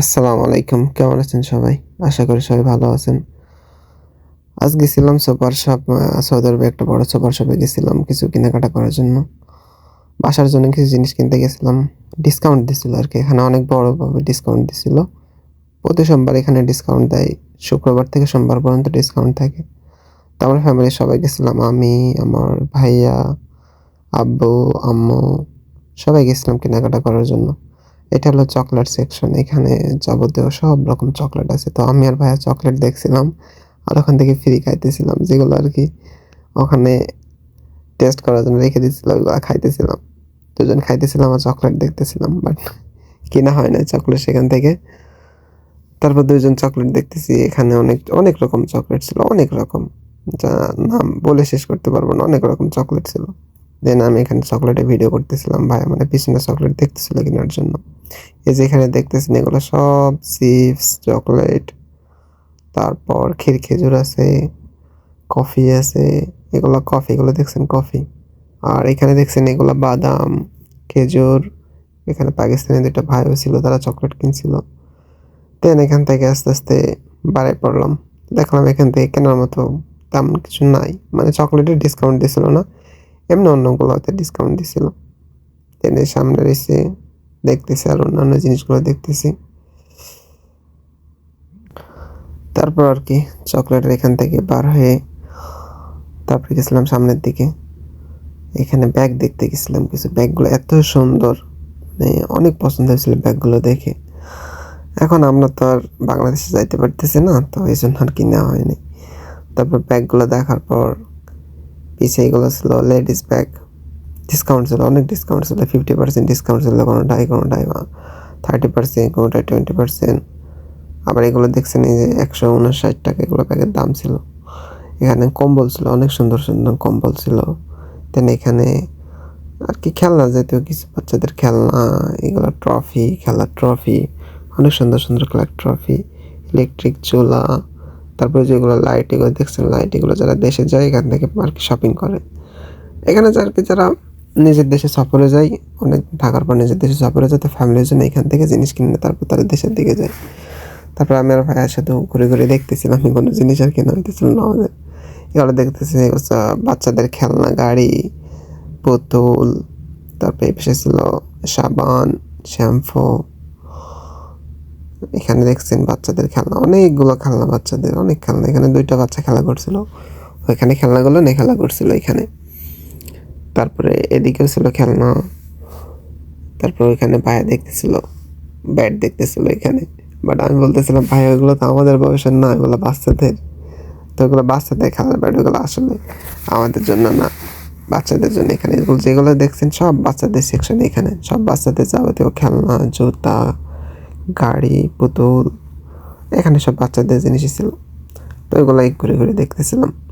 আসসালামু আলাইকুম, কেমন আছেন সবাই? আশা করি সবাই ভালো আছেন। আজ গেছিলাম সুপার শপ সৌদি আরবে একটা বড় সুপার শপে গেছিলাম কিছু কেনাকাটা করার জন্য। বাসার জন্য কিছু জিনিস কিনতে গেছিলাম। ডিসকাউন্ট দিছিল আর কি, এখানে অনেক বড়ভাবে ডিসকাউন্ট দিছিল। প্রতি সোমবার এখানে ডিসকাউন্ট দেয়, শুক্রবার থেকে সোমবার পর্যন্ত ডিসকাউন্ট থাকে। তো আমার ফ্যামিলির সবাই গেছিলাম, আমি, আমার ভাইয়া, আব্বু, আম্মু, সবাই গেছিলাম কেনাকাটা করার জন্য। এটা হলো চকলেট সেকশন এখানে যাবতীয় সব রকম চকলেট আছে। তো আমি আর ভাইয়া চকলেট দেখছিলাম আর ওখান থেকে ফ্রি খাইতেছিলাম, যেগুলো আর কি ওখানে টেস্ট করার জন্য রেখে দিয়েছিল, ওইগুলো খাইতেছিলাম। দুজন খাইতেছিলাম আর চকলেট দেখতেছিলাম বাট কেনা হয় না চকলেট সেখান থেকে। তারপর দুজন চকলেট দেখতেছি, এখানে অনেক অনেক রকম চকলেট ছিল, অনেক রকম। যা নাম বলে শেষ করতে পারব না, অনেক রকম চকলেট ছিল। দেন আমি এখানে চকলেটের ভিডিও করতেছিলাম। ভাই মানে পিছনে চকলেট দেখতেছিল কেনার জন্য। এই যে এখানে দেখতেছেন, এগুলো সব চিপস চকলেট তারপর ক্ষীর খেজুর আছে কফি আছে। এগুলো কফি এগুলো দেখছেন কফি আর এখানে দেখছেন এগুলো বাদাম, খেজুর, এখানে পাকিস্তানি দুটো ভাইও ছিল, তারা চকলেট কিনছিল। দেন এখান থেকে আস্তে আস্তে বাড়াই পড়লাম। দেখলাম এখান থেকে কেনার মতো তেমন কিছু নাই। মানে চকলেটের ডিসকাউন্ট দিছিল না। এমনি অন্যগুলোতে ডিসকাউন্ট দিছিল। এর সামনে রয়েছে দেখতেছি আর অন্যান্য জিনিসগুলো দেখতেছি। তারপর আর কি চকলেটের এখান থেকে বার হয়ে তারপরে গেছিলাম সামনের দিকে। এখানে ব্যাগ দেখতে গেছিলাম কিছু ব্যাগগুলো এত সুন্দর মানে অনেক পছন্দ হয়েছিল ব্যাগগুলো দেখে। এখন আমরা তো আর বাংলাদেশে যাইতে পারতেছি না, তো এই জন্য আর কি নেওয়া হয়নি। তারপর ব্যাগগুলো দেখার পর পিছে এগুলো ছিল লেডিস ব্যাগ ডিসকাউন্ট ছিল, অনেক ডিসকাউন্ট ছিল ফিফটি পার্সেন্ট ডিসকাউন্ট ছিল কোনোটাই কোনোটাই বা থার্টি পার্সেন্ট কোনোটাই টোয়েন্টি পার্সেন্ট আবার এগুলো দেখছেন এই যে একশো উনষাট টাকা এগুলো প্যাকের দাম ছিল। এখানে কম্বল ছিল, অনেক সুন্দর সুন্দর কম্বল ছিল। দেন এখানে আর কি খেলনা জাতীয় কিছু, বাচ্চাদের খেলনা, এগুলো ট্রফি খেলার ট্রফি অনেক সুন্দর সুন্দর খেলার ট্রফি ইলেকট্রিক চুলা। তারপরে যেগুলো লাইট এগুলো দেখছেন লাইট এগুলো যারা দেশে যায় এখান থেকে আর কি শপিং করে। এখানে যার কি যারা নিজের দেশে সফরে যায়, অনেক থাকার পর নিজের দেশে সফরে যায়, তো ফ্যামিলির জন্য এখান থেকে জিনিস কিনে তারপর তাদের দেশের দিকে যায়। তারপর আমি আর ভাইয়ের সাথে ঘুরে ঘুরে দেখতেছিলাম আমি কোনো জিনিস আর কেনা হইতেছিল না আমাদের। এগুলো দেখতেছি বাচ্চাদের খেলনা, গাড়ি, বোতল, তারপরে এই পাশে ছিল সাবান, শ্যাম্পু এখানে দেখছেন বাচ্চাদের খেলনা, অনেকগুলো খেলনা বাচ্চাদের, অনেক খেলনা। এখানে দুইটা বাচ্চা খেলা করছিল। ওইখানে খেলনাগুলো নিয়ে খেলা করছিল এখানে। তারপরে এদিকেও ছিল খেলনা। তারপর ওইখানে ভাইয়া দেখতেছিল, ব্যাট দেখতেছিল এখানে। বাট আমি বলতেছিলাম, ভাই, ওইগুলো তো আমাদের বয়সের না ওগুলো বাচ্চাদের। তো ওগুলো বাচ্চাদের খেলার ব্যাট ওগুলো আসলে আমাদের জন্য না, বাচ্চাদের জন্য এখানে। যেগুলো দেখছেন সব বাচ্চাদের সেকশন এখানে। সব বাচ্চাদের যাবতীয় খেলনা, জুতা গাড়ি পুতুল এখানে সব বাচ্চাদের জিনিস ছিল। তো ওইগুলো ঘুরে ঘুরে দেখতেছিলাম।